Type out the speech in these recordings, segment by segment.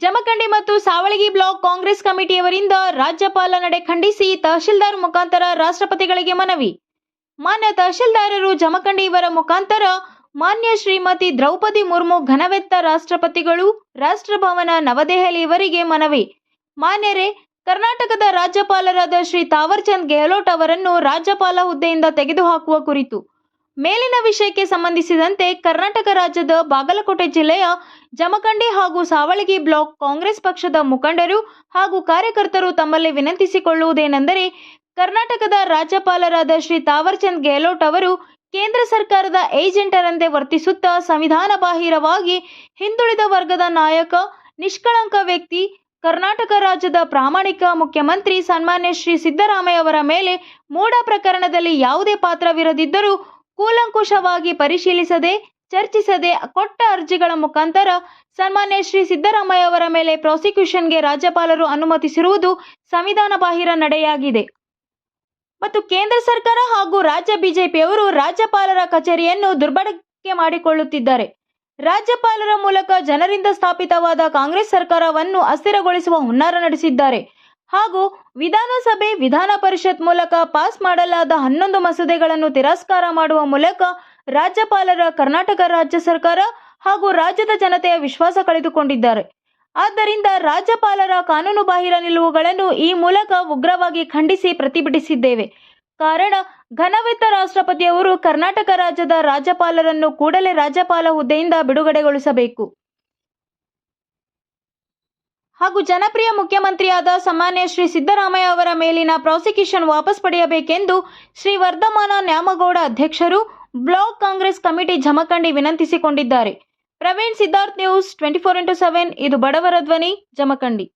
ಜಮಖಂಡಿ ಮತ್ತು ಸಾವಳಗಿ ಬ್ಲಾಕ್ ಕಾಂಗ್ರೆಸ್ ಕಮಿಟಿಯವರಿಂದ ರಾಜ್ಯಪಾಲ ನಡೆ ಖಂಡಿಸಿ ತಹಶೀಲ್ದಾರ್ ಮುಖಾಂತರ ರಾಷ್ಟ್ರಪತಿಗಳಿಗೆ ಮನವಿ. ಮಾನ್ಯ ತಹಶೀಲ್ದಾರರು ಜಮಖಂಡಿ ಇವರ ಮುಖಾಂತರ ಮಾನ್ಯ ಶ್ರೀಮತಿ ದ್ರೌಪದಿ ಮುರ್ಮು ಘನವೆತ್ತ ರಾಷ್ಟ್ರಪತಿಗಳು ರಾಷ್ಟ್ರಭವನ ನವದೆಹಲಿ ಇವರಿಗೆ ಮನವಿ. ಮಾನ್ಯರೇ, ಕರ್ನಾಟಕದ ರಾಜ್ಯಪಾಲರಾದ ಶ್ರೀ ತಾವರ್ಚಂದ್ ಗೆಹ್ಲೋಟ್ ಅವರನ್ನು ರಾಜ್ಯಪಾಲ ಹುದ್ದೆಯಿಂದ ತೆಗೆದುಹಾಕುವ ಕುರಿತು ಮೇಲಿನ ವಿಷಯಕ್ಕೆ ಸಂಬಂಧಿಸಿದಂತೆ ಕರ್ನಾಟಕ ರಾಜ್ಯದ ಬಾಗಲಕೋಟೆ ಜಿಲ್ಲೆಯ ಜಮಖಂಡಿ ಹಾಗೂ ಸಾವಳಗಿ ಬ್ಲಾಕ್ ಕಾಂಗ್ರೆಸ್ ಪಕ್ಷದ ಮುಖಂಡರು ಹಾಗೂ ಕಾರ್ಯಕರ್ತರು ತಮ್ಮಲ್ಲಿ ವಿನಂತಿಸಿಕೊಳ್ಳುವುದೇನೆಂದರೆ, ಕರ್ನಾಟಕದ ರಾಜ್ಯಪಾಲರಾದ ಶ್ರೀ ತಾವರ್ಚಂದ್ ಗೆಹ್ಲೋಟ್ ಅವರು ಕೇಂದ್ರ ಸರ್ಕಾರದ ಏಜೆಂಟರಂತೆ ವರ್ತಿಸುತ್ತಾ ಸಂವಿಧಾನ ಬಾಹಿರವಾಗಿ ಹಿಂದುಳಿದ ವರ್ಗದ ನಾಯಕ, ನಿಷ್ಕಳಂಕ ವ್ಯಕ್ತಿ, ಕರ್ನಾಟಕ ರಾಜ್ಯದ ಪ್ರಾಮಾಣಿಕ ಮುಖ್ಯಮಂತ್ರಿ ಸನ್ಮಾನ್ಯ ಶ್ರೀ ಸಿದ್ದರಾಮಯ್ಯ ಅವರ ಮೇಲೆ ಮೂಡ ಪ್ರಕರಣದಲ್ಲಿ ಯಾವುದೇ ಪಾತ್ರವಿರದಿದ್ದರೂ ಕೂಲಂಕುಷವಾಗಿ ಪರಿಶೀಲಿಸದೆ, ಚರ್ಚಿಸದೆ ಕೊಟ್ಟ ಅರ್ಜಿಗಳ ಮುಖಾಂತರ ಸನ್ಮಾನ್ಯ ಶ್ರೀ ಸಿದ್ದರಾಮಯ್ಯ ಅವರ ಮೇಲೆ ಪ್ರಾಸಿಕ್ಯೂಷನ್ಗೆ ರಾಜ್ಯಪಾಲರು ಅನುಮತಿಸಿರುವುದು ಸಂವಿಧಾನ ಬಾಹಿರ ನಡೆಯಾಗಿದೆ. ಮತ್ತು ಕೇಂದ್ರ ಸರ್ಕಾರ ಹಾಗೂ ರಾಜ್ಯ ಬಿಜೆಪಿಯವರು ರಾಜ್ಯಪಾಲರ ಕಚೇರಿಯನ್ನು ದುರ್ಬಳಕೆ ಮಾಡಿಕೊಳ್ಳುತ್ತಿದ್ದಾರೆ. ರಾಜ್ಯಪಾಲರ ಮೂಲಕ ಜನರಿಂದ ಸ್ಥಾಪಿತವಾದ ಕಾಂಗ್ರೆಸ್ ಸರ್ಕಾರವನ್ನು ಅಸ್ಥಿರಗೊಳಿಸುವ ಹುನ್ನಾರ ನಡೆಸಿದ್ದಾರೆ. ಹಾಗೂ ವಿಧಾನಸಭೆ ವಿಧಾನ ಪರಿಷತ್ ಮೂಲಕ ಪಾಸ್ ಮಾಡಲಾದ ಹನ್ನೊಂದು ಮಸೂದೆಗಳನ್ನು ತಿರಸ್ಕಾರ ಮಾಡುವ ಮೂಲಕ ರಾಜ್ಯಪಾಲರ ಕರ್ನಾಟಕ ರಾಜ್ಯ ಸರ್ಕಾರ ಹಾಗೂ ರಾಜ್ಯದ ಜನತೆಯ ವಿಶ್ವಾಸ ಕಳೆದುಕೊಂಡಿದ್ದಾರೆ. ಆದ್ದರಿಂದ ರಾಜ್ಯಪಾಲರ ಕಾನೂನುಬಾಹಿರ ನಿಲುವುಗಳನ್ನು ಈ ಮೂಲಕ ಉಗ್ರವಾಗಿ ಖಂಡಿಸಿ ಪ್ರತಿಭಟಿಸಿದ್ದೇವೆ. ಕಾರಣ, ಘನವೆತ್ತ ರಾಷ್ಟ್ರಪತಿಯವರು ಕರ್ನಾಟಕ ರಾಜ್ಯದ ರಾಜ್ಯಪಾಲರನ್ನು ಕೂಡಲೇ ರಾಜ್ಯಪಾಲ ಹುದ್ದೆಯಿಂದ ಬಿಡುಗಡೆಗೊಳಿಸಬೇಕು. ಹಾಗೂ ಜನಪ್ರಿಯ ಮುಖ್ಯಮಂತ್ರಿಯಾದ ಸಾಮಾನ್ಯ ಶ್ರೀ ಸಿದ್ದರಾಮಯ್ಯ ಅವರ ಮೇಲಿನ ಪ್ರಾಸಿಕ್ಯೂಷನ್ ವಾಪಸ್ ಪಡೆಯಬೇಕೆಂದು ಶ್ರೀ ವರ್ಧಮಾನ ನ್ಯಾಮಗೌಡ ಅಧ್ಯಕ್ಷರು block Congress committee Jamkhandi ವಿನಂತಿಸಿಕೊಂಡಿದ್ದಾರೆ. Praveen Siddharth news twenty four into seven, ಇದು ಬಡವರ ಧ್ವನಿ, ಜಮಖಂಡಿ.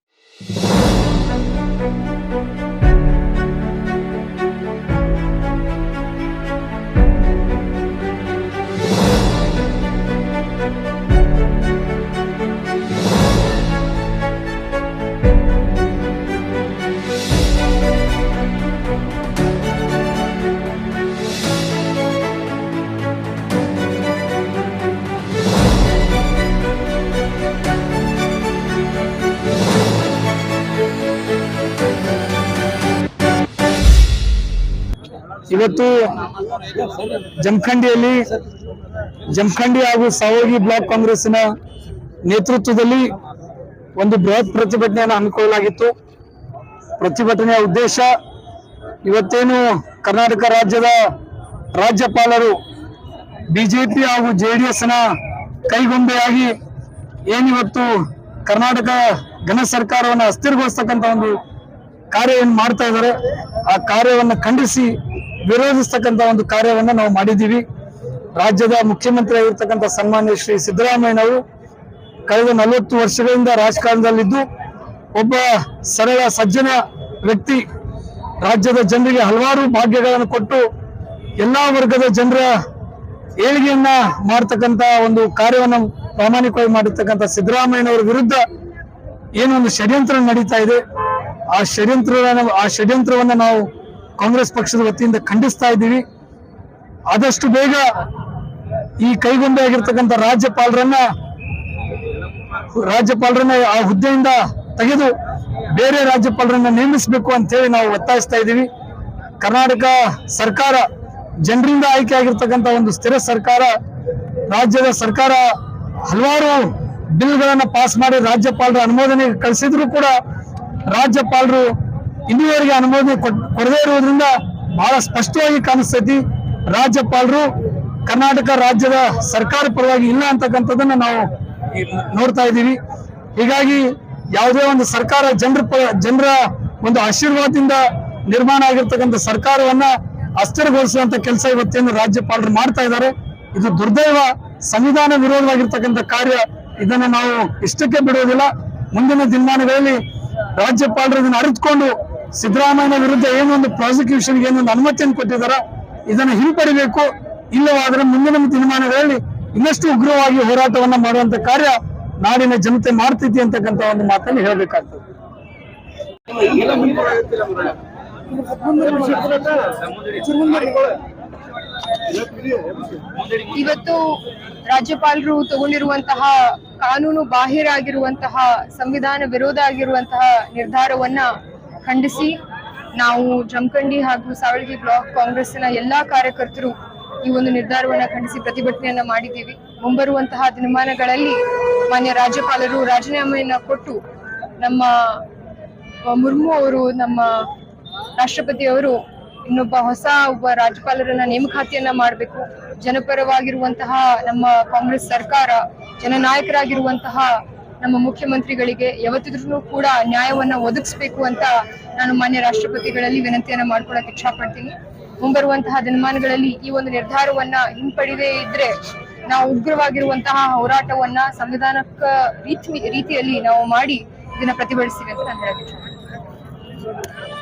ಇವತ್ತು ಜಮಖಂಡಿಯಲ್ಲಿ ಜಮಖಂಡಿ ಹಾಗೂ ಸಾವಗಿ ಬ್ಲಾಕ್ ಕಾಂಗ್ರೆಸ್ನ ನೇತೃತ್ವದಲ್ಲಿ ಒಂದು ಬೃಹತ್ ಪ್ರತಿಭಟನೆಯನ್ನು ಹಮ್ಮಿಕೊಳ್ಳಲಾಗಿತ್ತು. ಪ್ರತಿಭಟನೆಯ ಉದ್ದೇಶ ಇವತ್ತೇನು ಕರ್ನಾಟಕ ರಾಜ್ಯದ ರಾಜ್ಯಪಾಲರು ಬಿಜೆಪಿ ಹಾಗೂ ಜೆ ಡಿ ಎಸ್ನ ಕೈಗೊಂಬೆಯಾಗಿ ಏನಿವತ್ತು ಕರ್ನಾಟಕ ಘನ ಸರ್ಕಾರವನ್ನು ಅಸ್ಥಿರಗೊಳಿಸ್ತಕ್ಕಂಥ ಒಂದು ಕಾರ್ಯವನ್ನು ಮಾಡ್ತಾ ಇದ್ದಾರೆ. ಆ ಕಾರ್ಯವನ್ನು ಖಂಡಿಸಿ ವಿರೋಧಿಸ್ತಕ್ಕಂಥ ಒಂದು ಕಾರ್ಯವನ್ನ ನಾವು ಮಾಡಿದ್ದೀವಿ. ರಾಜ್ಯದ ಮುಖ್ಯಮಂತ್ರಿ ಆಗಿರ್ತಕ್ಕಂಥ ಸನ್ಮಾನ್ಯ ಶ್ರೀ ಸಿದ್ದರಾಮಯ್ಯನವರು ಕಳೆದ ನಲವತ್ತು ವರ್ಷಗಳಿಂದ ರಾಜಕಾರಣದಲ್ಲಿದ್ದು ಒಬ್ಬ ಸರಳ, ಸಜ್ಜನ ವ್ಯಕ್ತಿ. ರಾಜ್ಯದ ಜನರಿಗೆ ಹಲವಾರು ಭಾಗ್ಯಗಳನ್ನು ಕೊಟ್ಟು ಎಲ್ಲ ವರ್ಗದ ಜನರ ಏಳಿಗೆಯನ್ನ ಮಾಡ್ತಕ್ಕಂಥ ಒಂದು ಕಾರ್ಯವನ್ನು ಪ್ರಾಮಾಣಿಕವಾಗಿ ಮಾಡಿರ್ತಕ್ಕಂಥ ಸಿದ್ದರಾಮಯ್ಯನವರ ವಿರುದ್ಧ ಏನೊಂದು ಷಡ್ಯಂತ್ರ ನಡೀತಾ ಇದೆ. ಆ ಷಡ್ಯಂತ್ರ ಆ ಷಡ್ಯಂತ್ರವನ್ನು ನಾವು ಕಾಂಗ್ರೆಸ್ ಪಕ್ಷದ ವತಿಯಿಂದ ಖಂಡಿಸ್ತಾ ಇದ್ದೀವಿ. ಆದಷ್ಟು ಬೇಗ ಈ ಕೈಗೊಂಬೆ ಆಗಿರ್ತಕ್ಕಂಥ ರಾಜ್ಯಪಾಲರನ್ನ ರಾಜ್ಯಪಾಲರನ್ನ ಆ ಹುದ್ದೆಯಿಂದ ತೆಗೆದು ಬೇರೆ ರಾಜ್ಯಪಾಲರನ್ನ ನೇಮಿಸಬೇಕು ಅಂತ ಹೇಳಿ ನಾವು ಒತ್ತಾಯಿಸ್ತಾ ಇದ್ದೀವಿ. ಕರ್ನಾಟಕ ಸರ್ಕಾರ ಜನರಿಂದ ಆಯ್ಕೆ ಆಗಿರ್ತಕ್ಕಂಥ ಒಂದು ಸ್ಥಿರ ಸರ್ಕಾರ, ರಾಜ್ಯದ ಸರ್ಕಾರ ಹಲವಾರು ಬಿಲ್ಗಳನ್ನ ಪಾಸ್ ಮಾಡಿ ರಾಜ್ಯಪಾಲರ ಅನುಮೋದನೆಗೆ ಕಳಿಸಿದ್ರು ಕೂಡ ರಾಜ್ಯಪಾಲರು ಇಲ್ಲಿವರೆಗೆ ಅನುಮೋದನೆ ಕೊಡದೇ ಇರುವುದರಿಂದ ಬಹಳ ಸ್ಪಷ್ಟವಾಗಿ ಕಾಣಿಸ್ತೈತಿ. ರಾಜ್ಯಪಾಲರು ಕರ್ನಾಟಕ ರಾಜ್ಯದ ಸರ್ಕಾರ ಪರವಾಗಿ ಇಲ್ಲ ಅಂತಕ್ಕಂಥದ್ದನ್ನ ನಾವು ನೋಡ್ತಾ ಇದ್ದೀವಿ. ಹೀಗಾಗಿ ಯಾವುದೇ ಒಂದು ಸರ್ಕಾರ ಜನರ ಜನರ ಒಂದು ಆಶೀರ್ವಾದದಿಂದ ನಿರ್ಮಾಣ ಆಗಿರ್ತಕ್ಕಂಥ ಸರ್ಕಾರವನ್ನ ಅಸ್ಥಿರಗೊಳಿಸುವಂತ ಕೆಲಸ ಇವತ್ತೇನು ರಾಜ್ಯಪಾಲರು ಮಾಡ್ತಾ ಇದ್ದಾರೆ. ಇದು ದುರ್ದೈವ ಸಂವಿಧಾನ ವಿರೋಧವಾಗಿರ್ತಕ್ಕಂಥ ಕಾರ್ಯ. ಇದನ್ನು ನಾವು ಇಷ್ಟಕ್ಕೆ ಬಿಡುವುದಿಲ್ಲ. ಮುಂದಿನ ದಿನಮಾನಗಳಲ್ಲಿ ರಾಜ್ಯಪಾಲರು ಇದನ್ನು ಅರಿತುಕೊಂಡು ಸಿದ್ದರಾಮಯ್ಯನ ವಿರುದ್ಧ ಏನೊಂದು ಪ್ರಾಸಿಕ್ಯೂಷನ್ ಏನೊಂದು ಅನುಮತಿಯನ್ನು ಕೊಟ್ಟಿದಾರ ಇದನ್ನ ಹಿಂಪಡಿಬೇಕು. ಇಲ್ಲವಾದರೆ ಮುಂದಿನ ದಿನಮಾನಗಳಲ್ಲಿ ಇನ್ನಷ್ಟು ಉಗ್ರವಾಗಿ ಹೋರಾಟವನ್ನ ಮಾಡುವಂತ ಕಾರ್ಯ ನಾಡಿನ ಜನತೆ ಮಾಡ್ತೈತಿ ಅಂತಕ್ಕಂಥ ಒಂದು ಮಾತನ್ನು ಹೇಳಬೇಕಾಗ್ತದೆ. ಇವತ್ತು ರಾಜ್ಯಪಾಲರು ತಗೊಂಡಿರುವಂತಹ ಕಾನೂನು ಬಾಹಿರ ಆಗಿರುವಂತಹ ಸಂವಿಧಾನ ವಿರೋಧ ಆಗಿರುವಂತಹ ನಿರ್ಧಾರವನ್ನ ಖಂಡಿಸಿ ನಾವು ಜಮಖಂಡಿ ಹಾಗೂ ಸಾವಳಗಿ ಬ್ಲಾಕ್ ಕಾಂಗ್ರೆಸ್ನ ಎಲ್ಲಾ ಕಾರ್ಯಕರ್ತರು ಈ ಒಂದು ನಿರ್ಧಾರವನ್ನ ಖಂಡಿಸಿ ಪ್ರತಿಭಟನೆಯನ್ನ ಮಾಡಿದ್ದೀವಿ. ಮುಂಬರುವಂತಹ ದಿನಮಾನಗಳಲ್ಲಿ ಮಾನ್ಯ ರಾಜ್ಯಪಾಲರು ರಾಜೀನಾಮೆಯನ್ನ ಕೊಟ್ಟು ನಮ್ಮ ಮುರ್ಮು ಅವರು, ನಮ್ಮ ರಾಷ್ಟ್ರಪತಿಯವರು ಇನ್ನೊಬ್ಬ ಹೊಸ ಒಬ್ಬ ರಾಜ್ಯಪಾಲರನ್ನ ನೇಮಕಾತಿಯನ್ನ ಮಾಡಬೇಕು. ಜನಪರವಾಗಿರುವಂತಹ ನಮ್ಮ ಕಾಂಗ್ರೆಸ್ ಸರ್ಕಾರ, ಜನನಾಯಕರಾಗಿರುವಂತಹ ನಮ್ಮ ಮುಖ್ಯಮಂತ್ರಿಗಳಿಗೆ ಯಾವತ್ತಿದ್ರೂ ಕೂಡ ನ್ಯಾಯವನ್ನ ಒದಗಿಸ್ಬೇಕು ಅಂತ ನಾನು ಮಾನ್ಯ ರಾಷ್ಟ್ರಪತಿಗಳಲ್ಲಿ ವಿನಂತಿಯನ್ನ ಮಾಡ್ಕೊಳಕ್ ಇಚ್ಛಾಪಡ್ತೀನಿ. ಮುಂಬರುವಂತಹ ದಿನಮಾನಗಳಲ್ಲಿ ಈ ಒಂದು ನಿರ್ಧಾರವನ್ನ ಹಿಂಪಡೆದೇ ಇದ್ರೆ ನಾವು ಉಗ್ರವಾಗಿರುವಂತಹ ಹೋರಾಟವನ್ನ ಸಂವಿಧಾನಕ್ಕ ರೀತಿ ರೀತಿಯಲ್ಲಿ ನಾವು ಮಾಡಿ ಇದನ್ನ ಪ್ರತಿಭಟಿಸ್ತೀವಿ ಅಂತ ನಾನು ಹೇಳಕ್ ಇಚ್ಛೆ ಪಡ್ತೀನಿ